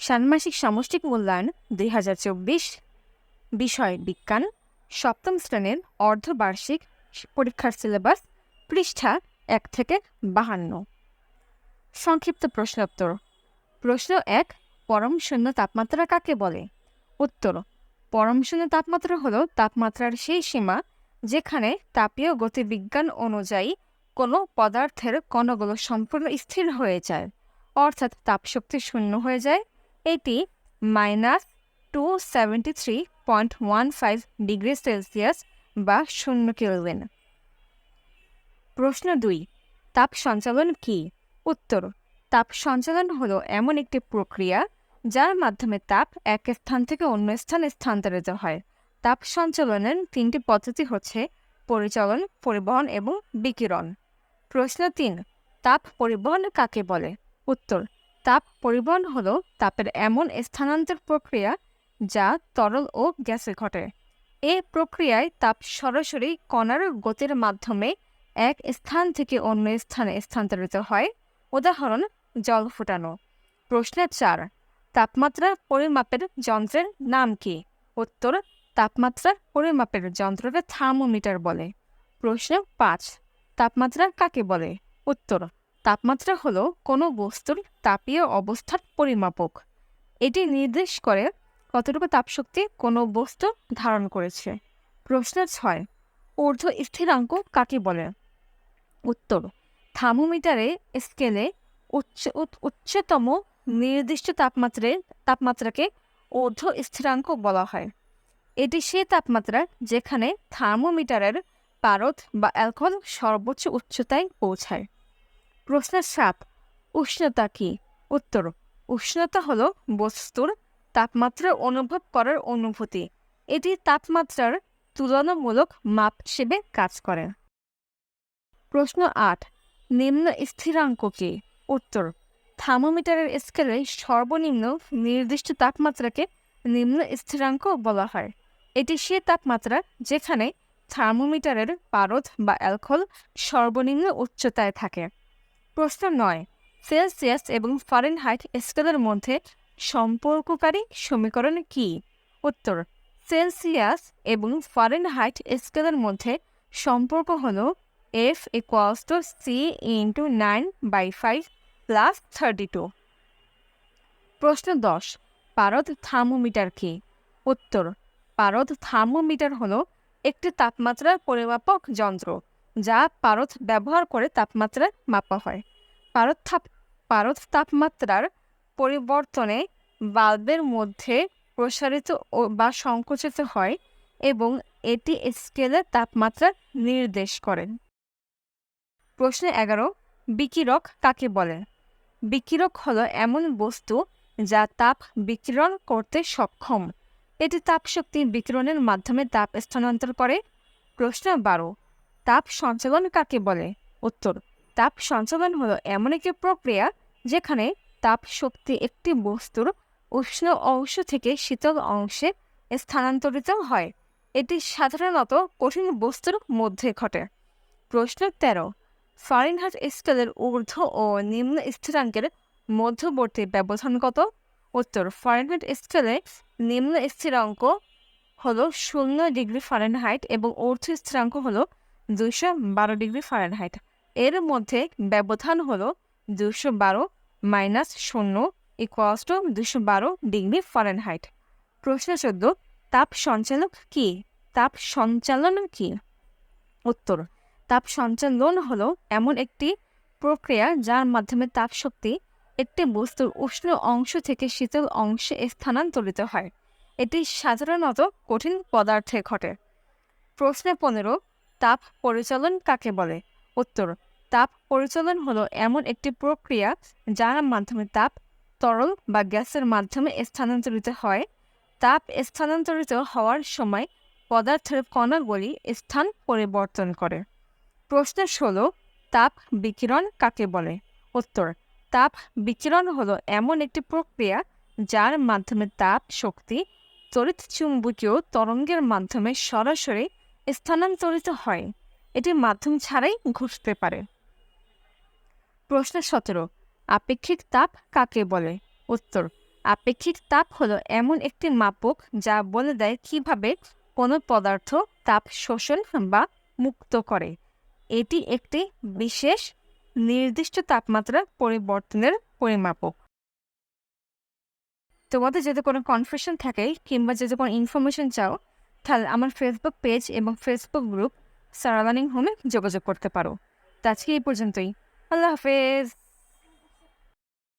ষান্মাসিক সামষ্টিক মূল্যায়ন দুই হাজার চব্বিশ। বিষয় বিজ্ঞান, সপ্তম শ্রেণির অর্ধবার্ষিক পরীক্ষার সিলেবাস পৃষ্ঠা এক থেকে বাহান্ন। সংক্ষিপ্ত প্রশ্নোত্তর। প্রশ্ন এক, পরম শূন্য তাপমাত্রা কাকে বলে? উত্তর, পরম শূন্য তাপমাত্রা হল তাপমাত্রার সেই সীমা যেখানে তাপীয় গতিবিজ্ঞান অনুযায়ী কোনো পদার্থের কণাগুলো সম্পূর্ণ স্থির হয়ে যায়, অর্থাৎ তাপশক্তি শূন্য হয়ে যায় এটি minus two seventy three point one five degree Celsius বা শূন্য কেলভিন। প্রশ্ন দুই, তাপ সঞ্চালন কি? উত্তর, তাপ সঞ্চালন হলো এমন একটি প্রক্রিয়া যার মাধ্যমে তাপ এক স্থান থেকে অন্য স্থানে স্থানান্তরিত হয়। তাপ সঞ্চালনের তিনটি পদ্ধতি হচ্ছে পরিচালন, পরিবহন এবং বিকিরণ। প্রশ্ন তিন, তাপ পরিবহন কাকে বলে? উত্তর তাপ পরিবহন হল তাপের এমন স্থানান্তর প্রক্রিয়া যা তরল ও গ্যাসে ঘটে। এ প্রক্রিয়ায় তাপ সরাসরি কণার গতির মাধ্যমে এক স্থান থেকে অন্য স্থানে স্থানান্তরিত হয়। উদাহরণ, জল ফুটানো। প্রশ্ন চার তাপমাত্রা পরিমাপের যন্ত্রের নাম কি? উত্তর তাপমাত্রা পরিমাপের যন্ত্রকে থার্মোমিটার বলে। প্রশ্ন পাঁচ, তাপমাত্রা কাকে বলে? উত্তর তাপমাত্রা হলো কোনো বস্তুর তাপীয় অবস্থার পরিমাপক। এটি নির্দেশ করে কতটুকু তাপশক্তি কোনো বস্তু ধারণ করেছে। প্রশ্ন ছয়, ঊর্ধ্ব স্থিরাঙ্ক কাকে বলে? উত্তর, থার্মোমিটারে স্কেলে উচ্চ, উচ্চতম নির্দিষ্ট তাপমাত্রায় তাপমাত্রাকে ঊর্ধ্ব স্থিরাঙ্ক বলা হয়। এটি সেই তাপমাত্রা যেখানে থার্মোমিটারের পারদ বা অ্যালকোহল সর্বোচ্চ উচ্চতায় পৌঁছায়। প্রশ্ন সাত উষ্ণতা কি? উত্তর, উষ্ণতা হলো বস্তুর তাপমাত্রা অনুভব করার অনুভূতি। এটি তাপমাত্রার তুলনামূলক মাপ হিসেবে কাজ করে। প্রশ্ন আট, নিম্ন স্থিরাঙ্ক কি? উত্তর, থার্মোমিটারের স্কেলে সর্বনিম্ন নির্দিষ্ট তাপমাত্রাকে নিম্ন স্থিরাঙ্ক বলা হয়। এটি সে তাপমাত্রা যেখানে থার্মোমিটারের পারদ বা অ্যালকোহল সর্বনিম্ন উচ্চতায় থাকে। প্রশ্ন নয়। সেলসিয়াস এবং ফারেনহাইট স্কেলের মধ্যে সম্পর্ককারী সমীকরণ কি? উত্তর, সেলসিয়াস এবং ফারেনহাইট স্কেলের মধ্যে সম্পর্ক হল F equals to C into nine by five plus thirty two প্রশ্ন দশ, পারদ থার্মোমিটার কি? উত্তর, পারদ থার্মোমিটার হলো একটি তাপমাত্রার পরিমাপক যন্ত্র। যা পারদ ব্যবহার করে তাপমাত্রা মাপা হয়। পারদ তাপ পারদ তাপমাত্রার পরিবর্তনে বাল্বের মধ্যে প্রসারিত বা সংকুচিত হয় এবং এটি স্কেলের তাপমাত্রা নির্দেশ করে। প্রশ্ন এগারো, বিকিরক কাকে বলে? বিকিরক হলো এমন বস্তু যা তাপ বিকিরণ করতে সক্ষম। এটি তাপশক্তি বিকিরণের মাধ্যমে তাপ স্থানান্তর করে। প্রশ্ন বারো তাপ সঞ্চালন কাকে বলে? উত্তর, তাপ সঞ্চালন হলো এমন একটি প্রক্রিয়া যেখানে তাপ শক্তি একটি বস্তুর উষ্ণ অংশ থেকে শীতল অংশে স্থানান্তরিত হয়। এটি সাধারণত কঠিন বস্তুর মধ্যে ঘটে। প্রশ্ন তেরো ফারেনহাইট স্কেলের ঊর্ধ্ব ও নিম্ন স্থিরাঙ্কের মধ্যবর্তী ব্যবধান কত? উত্তর ফারেনহাইট স্কেলে নিম্ন স্থিরাঙ্ক হলো শূন্য ডিগ্রি ফারেনহাইট এবং ঊর্ধ্ব স্থিরাঙ্ক হলো দুশো বারো ডিগ্রি ফারেনহাইট। এর মধ্যে ব্যবধান হলো দুশো বারো মাইনাস শূন্য ইকুয়ালস টু দুশো বারো ডিগ্রি ফারেনহাইট। প্রশ্ন চোদ্দ, তাপ সঞ্চালক কি? তাপ সঞ্চালন কি? উত্তর, তাপ সঞ্চালন হলো এমন একটি প্রক্রিয়া যার মাধ্যমে তাপ শক্তি একটি বস্তুর উষ্ণ অংশ থেকে শীতল অংশে স্থানান্তরিত হয়। এটি সাধারণত কঠিন পদার্থে ঘটে। প্রশ্ন পনেরো তাপ পরিচালন কাকে বলে? উত্তর, তাপ পরিচালন হলো এমন একটি প্রক্রিয়া যার মাধ্যমে তাপ তরল বা গ্যাসের মাধ্যমে স্থানান্তরিত হয়। তাপ স্থানান্তরিত হওয়ার সময় পদার্থের কণাগুলি স্থান পরিবর্তন করে। প্রশ্ন ষোলো, তাপ বিকিরণ কাকে বলে? উত্তর, তাপ বিকিরণ হলো এমন একটি প্রক্রিয়া যার মাধ্যমে তাপ শক্তি তড়িৎ চুম্বকীয় তরঙ্গের মাধ্যমে সরাসরি স্থানান্তরিত হয়। এটি মাধ্যম ছাড়াই ঘটতে পারে। প্রশ্ন সতেরো, আপেক্ষিক তাপ কাকে বলে? উত্তর, আপেক্ষিক তাপ হলো এমন একটি মাপক যা বলে দেয় কীভাবে কোনো পদার্থ তাপ শোষণ বা মুক্ত করে। এটি একটি বিশেষ নির্দিষ্ট তাপমাত্রা পরিবর্তনের পরিমাপক। তোমাদের যদি কোনো কনফিউশন থাকে কিংবা যদি কোনো ইনফরমেশন চাও তাহলে আমার ফেসবুক পেজ এবং ফেসবুক গ্রুপ সারা লার্নিং হোমে যোগাযোগ করতে পারো। তো আজকে এই পর্যন্তই। আল্লাহ হাফেজ।